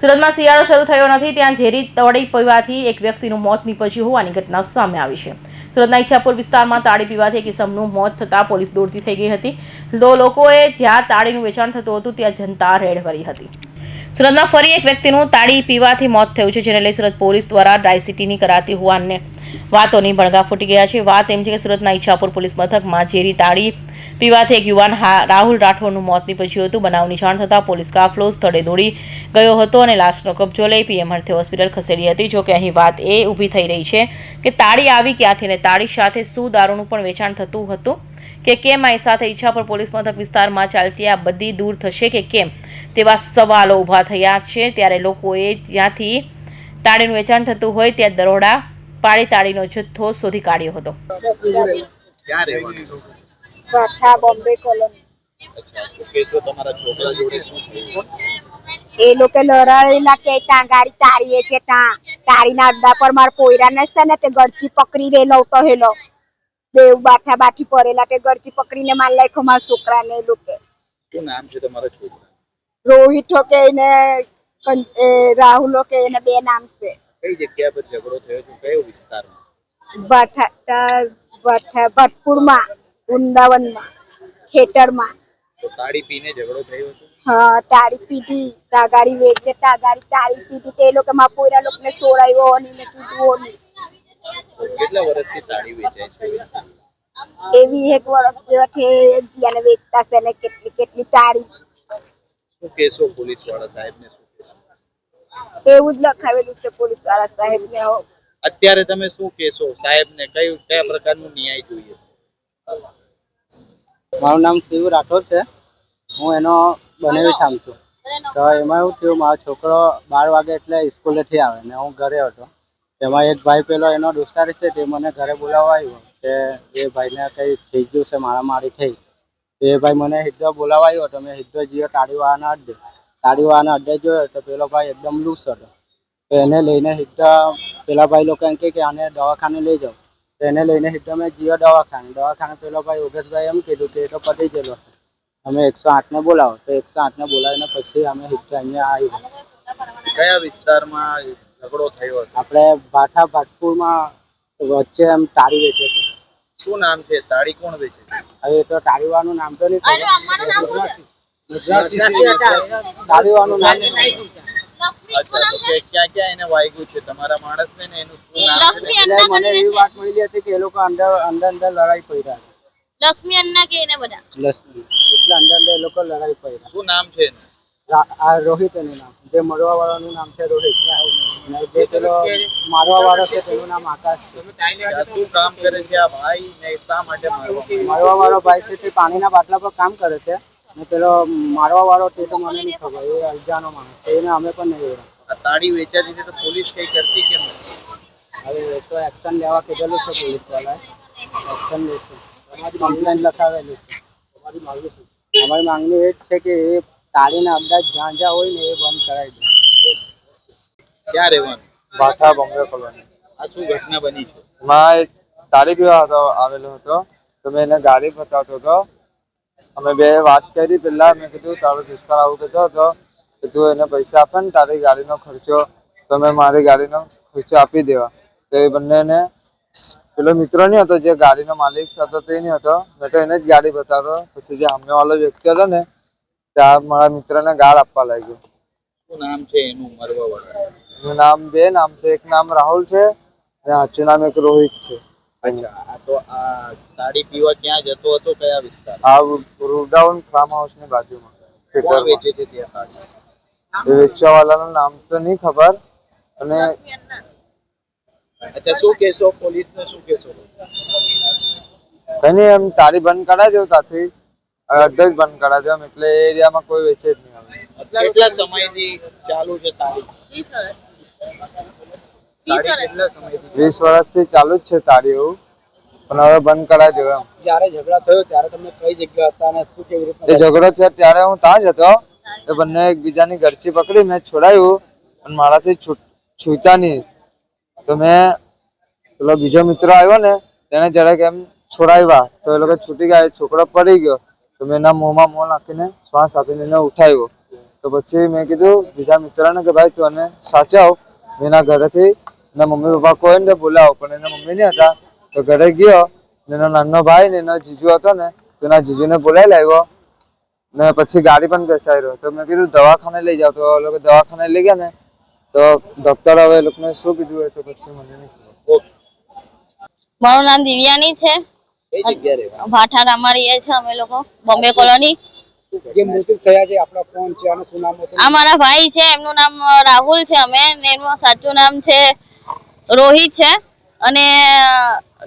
સુરતમાં શિયાળો શરૂ થયો નથી, ત્યાં ઝેરી તળી પીવાથી એક વ્યક્તિનું મોત નીપજ્યું હોવાની ઘટના સામે આવી છે. સુરતના ઈચ્છાપુર વિસ્તારમાં તાળી પીવાથી એક ઇસમનું મોત થતાં પોલીસ દોડતી થઈ ગઈ હતી. તો લોકોએ જ્યાં તાળીનું વેચાણ થતું હતું, ત્યાં જનતા રેડ કરી હતી. સુરતમાં ફરી એક વ્યક્તિનું તાળી પીવાથી મોત થયું છે, જેને લઈ સુરત પોલીસ દ્વારા ડાયસિટીની કરાતી હોવાને વાતોની ભણગા ફૂટી ગયા છે. વાત એમ છે કે સુરતના ઈચ્છાપુર પોલીસ મથકમાં ઝેરી તાળી પીવાથી એક યુવાન રાહુલ રાઠોડનું મોત નીપજ્યું હતું. બનાવની જાણ થતાં પોલીસ કાફલો સ્થળે દોડી ગયો હતો અને લાશનો કબજો લઈ પીએમ હર્થે હોસ્પિટલ ખસેડી હતી. જોકે અહીં વાત એ ઊભી થઈ રહી છે કે તાળી આવી ક્યાંથી અને તાળી સાથે શું દારૂનું પણ વેચાણ થતું હતું? કે કેમ આ સાથે ઈચ્છાપુર પોલીસ મથક વિસ્તારમાં ચાલતી આ બધી દૂર થશે કે કેમ? તેવા સવાલો ઊભા થયા છે. ત્યારે લોકોએ ત્યાંથી તાળીનું વેચાણ થતું હોય, ત્યાં દરોડા પાડી તાળીનો જથ્થો શોધી કાઢ્યો હતો. એ લોકો લડાયેલા કે ત્યાં ગાડી તારીએ છે ત્યાં તારીના અડ્ડા પર માર પોયરા ને છે ને તે ગરચી પકડી રેલો તો હેલો. દેવ બાઠા બાઠી પડેલા તે ગરચી પકડીને માર લાયખો મારા છોકરાને એ લોકો. શું નામ છે તમારા છોકરા રોહિત હો કે એને રાહુલ હો કે એને બે નામ છે. કઈ જગ્યા પર ઝઘડો થયો છે? કયો વિસ્તારમાં? ભટપુરમાં વૃંદાવનમાં ખેતરમાં. તો તાળી પીને ઝઘડો થયો હતો હા તારી પીધી વેચે તાગાડી તાળી પીધી. તે લોકો માં પોયરા હોની ને કીધું હોની કેટલા વર્ષથી તાળી વેચાય છે? એવી એક વર્ષ જેવા છે જીયાને વેચતા છે ને કેટલી કેટલી શું કહેશો પોલીસવાળા સાહેબને? શું કહેશો એવું જ લખાવેલું છે પોલીસવાળા સાહેબ ને અત્યારે તમે શું કહેશો? સાહેબને કયું કયા પ્રકારનું ન્યાય જોઈએ? મારું નામ શિવ રાઠોડ છે. હું એનો બનેવી ઠામ છું. તો એમાં એવું થયું મારો છોકરો બાર વાગે એટલે સ્કૂલેથી આવે ને હું ઘરે હતો. એમાં એક ભાઈ પેલો એનો દોસ્તાર છે તે મને ઘરે બોલાવવા આવ્યો કે એ ભાઈને કંઈ થઈ ગયું છે મારામારી થઈ. તો એ ભાઈ મને સીધો બોલાવવા આવ્યો તો મેં સીધો જીઓ તાળીવાળાના અડ્ડે તાળીવાળાના અડ્ડે જોયો તો પેલો ભાઈ એકદમ લૂસ હતો. તો એને લઈને સીધા પેલા ભાઈ લોકો એમ કહે કે આને દવાખાને લઈ જાઓ. તો એને લઈને સીધા મેં જીઓ દવાખાને. દવાખાને પેલો ભાઈ યોગેશભાઈ એમ કીધું કે એ તો પતી ગયેલો છે. તમે એકસો આઠને બોલાવો. તો એકસો આઠને બોલાવીને પછી અમે સીધા અહીંયા આવી કયા વિસ્તારમાં ઝઘડો થયો હતો? આપણે ભાઠા ભાટપુરમાં વચ્ચે એમ તાળી વેચે છે. શું નામ છે? તાળી કોણ વેચે છે? હવે એ તો તાળીવાનું નામ તો નહીં ખબર તાળીવાનું નામ અચ્છા તો કે ક્યાં ક્યાં એને વાગ્યું છે? તમારા માણસને ને એનું શું નામ છે? એટલે મને એવી વાત મળી હતી કે એ લોકો અંદર અંદર અંદર લડાઈ લક્ષ્મી અન્ના કે એને બધા? લક્ષ્મી. એટલે અંદર અંદર એ લોકો લડાઈ પડ્યા શું નામ છે એનું? આ રોહિત એનું નામ જે મરવા વાળાનું નામ છે રોહિત. જે પેલો મારવા વાળો છે તેનું નામ આકાશ છે. શું કામ કરે છે આ ભાઈ ને શા માટે મારવા? મારવા વાળો ભાઈ છે તે પાણીના બાટલા પર કામ કરે છે. અને પેલો મારવા વાળો તે તો મને નહીં ખબર એ અજાનો માણસ એને અમે પણ નહીં ઓળખતા આ તાળી વેચાતી છે તો પોલીસ કઈ કરતી કેમ હવે એ તો એક્શન લેવા કીધેલું છે પોલીસ વાળાએ એક્શન લેશે તમારી કમ્પ્લેન લખાવેલી છે. તમારી માંગણી છે અમારી માંગણી એ જ છે કે એ તાળીના અમદાવાદ જ્યાં જ્યાં હોય ને એ બંધ કરાવી દે. ક્યાં રહેવાનું? ભાઠા બોમ્બે કોલોની. આ શું ઘટના બની છે? એમાં એક તાળી પીવા હતો આવેલો હતો. તો મેં એને ગાડી બતાવતો હતો. અમે બે વાત કરી પહેલા મેં કીધું તારો દુષ્કાળ આવું કહેતો હતો કે તું એને પૈસા આપે ને તારી ગાડીનો ખર્ચો તમે મારી ગાડીનો ખર્ચો આપી દેવા. તો એ બંનેને પેલો મિત્ર નહીં હતો જે ગાડીનો માલિક હતો તે નહીં હતો. મેં તો એને જ ગાડી બતાવતો પછી જે સામેવાળો વ્યક્તિ હતો ને ત્યાં મારા મિત્રને ગાળ આપવા લાગ્યો. શું નામ છે એનું મરવા વાળા એનું નામ બે નામ છે એક નામ રાહુલ છે અને સાચું નામ એક રોહિત છે. અચ્છા આ તો આ તાળી પીવા ક્યાં જતો હતો કયા વિસ્તાર આ રૂડાઉન ફાર્મ હાઉસની બાજુમાં કોણ વેચે છે ત્યાં તાળી એ વેચવા વાળાનું નામ તો નહીં ખબર અને લક્ષ્મી અન્ના અચ્છા શું શું કહેશો? કઈ નહીં એમ તારી બંધ કરાવી દઉં ત્યાંથી અડધો જ બંધ કરાવી દઉં એટલે એ એરિયામાં કોઈ વેચે જ નહીં હવે. કેટલા સમયથી ચાલુ છે તાળી? વીસ વર્ષથી ચાલુ જ છે તારી એવું પણ હવે બંધ કરાવી દઉં એમ. જ્યારે ઝઘડા થયો ત્યારે તમે કઈ જગ્યા હતા અને શું કેવી એ ઝઘડો થયો ત્યારે હું ત્યાં જ હતો. એ બંને એકબીજાની ગરચી પકડી મેં છોડાયું અને મારાથી છૂટ નહીં. તો મેં પેલો બીજો મિત્ર આવ્યો ને તેને જરાક એમ છોડાવ્યા. તો એ લોકો છૂટી ગયા એ છોકરો પડી ગયો. તો મેં એના મોંમાં મોં નાખીને શ્વાસ આપીને એને ઉઠાવ્યો. તો પછી મેં કીધું બીજા મિત્રને કે ભાઈ તું એને સાચવ. એના ઘરેથી એના મમ્મી પપ્પા કોઈ ને બોલાવો પણ એના મમ્મી નહીં હતા તો ઘરે ગયો ને એનો નાનો ભાઈ ને એનો જીજુ હતો ને તો એના જીજુને બોલાવી લાવ્યો ને પછી ગાડી પણ બેસાડ્યો. તો મેં કીધું દવાખાને લઈ જાવ તો એ લોકો દવાખાને લઈ ગયા ને તો ડોક્ટર હવે એ લોકોને શું કીધું હોય તો પછી મને નહીં મારું નામ દિવ્યાની છે. કઈ અમારી ભાઠારામાં અમે લોકો બોમ્બે કોલોની. જે મૃત્યુ થયા છે આપણા કોણ છે અને શું નામ હતું? આ મારા ભાઈ છે એમનું નામ રાહુલ છે અમે ને એમનું સાચું નામ છે રોહિત છે. અને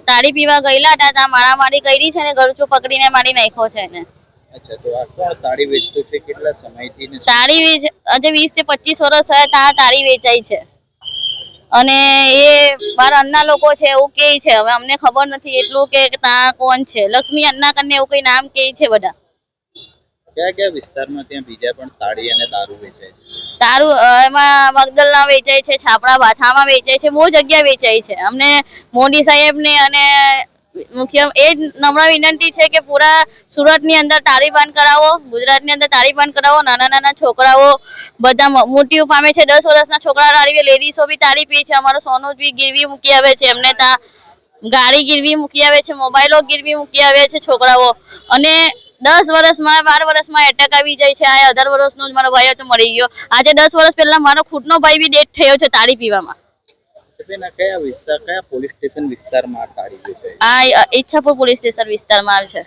તાળી પીવા ગયેલા હતા ત્યાં મારામારી કરી છે ને ગરચું પકડીને મારી નાખ્યો છે એને. તાળી વેચ આજે વીસથી પચીસ વર્ષ થયા ત્યાં તાળી વેચાઈ છે. અને એ મારા અન્ના લોકો છે એવું કે છે. હવે અમને ખબર નથી એટલું કે ત્યાં કોણ છે. લક્ષ્મી અન્ના કરીને એવું કઈ નામ કે છે બધા. કયા કયા વિસ્તારમાં ત્યાં બીજા પણ તાળી અને દારૂ વેચાય છે? તારું એમાં મગદલના વેચાય છે, છાપડા ભાથામાં વેચાય છે, બહુ જગ્યા વેચાય છે. અમને મોદી સાહેબને અને મુખ્ય, એ જ નમ્ર વિનંતી છે કે પૂરા સુરતની અંદર તાળી કરાવો, ગુજરાતની અંદર તાળી કરાવો, નાના નાના છોકરાઓ, બધા મોટી પામે છે, દસ વર્ષના છોકરા તાળી લેડીઝો બી તાળી પી છે, અમારો સોનું બી ગીરવી મૂકી આવે છે, એમને ત્યાં ગાડી ગીરવી મૂકી આવે છે, મોબાઈલો ગીરવી મૂકી આવે છે, છોકરાઓ. અને દસ વર્ષમાં બાર વર્ષમાં એટેક આવી જાય છે. આ અઢાર વર્ષનો જ મારો ભાઈ હતો મળી ગયો. આજે દસ વર્ષ પહેલા મારો ખુદનો ભાઈ બી ડેથ થયો છે તાળી પીવામાં. આ ઈચ્છાપુર પોલીસ સ્ટેશન વિસ્તારમાં આવે છે.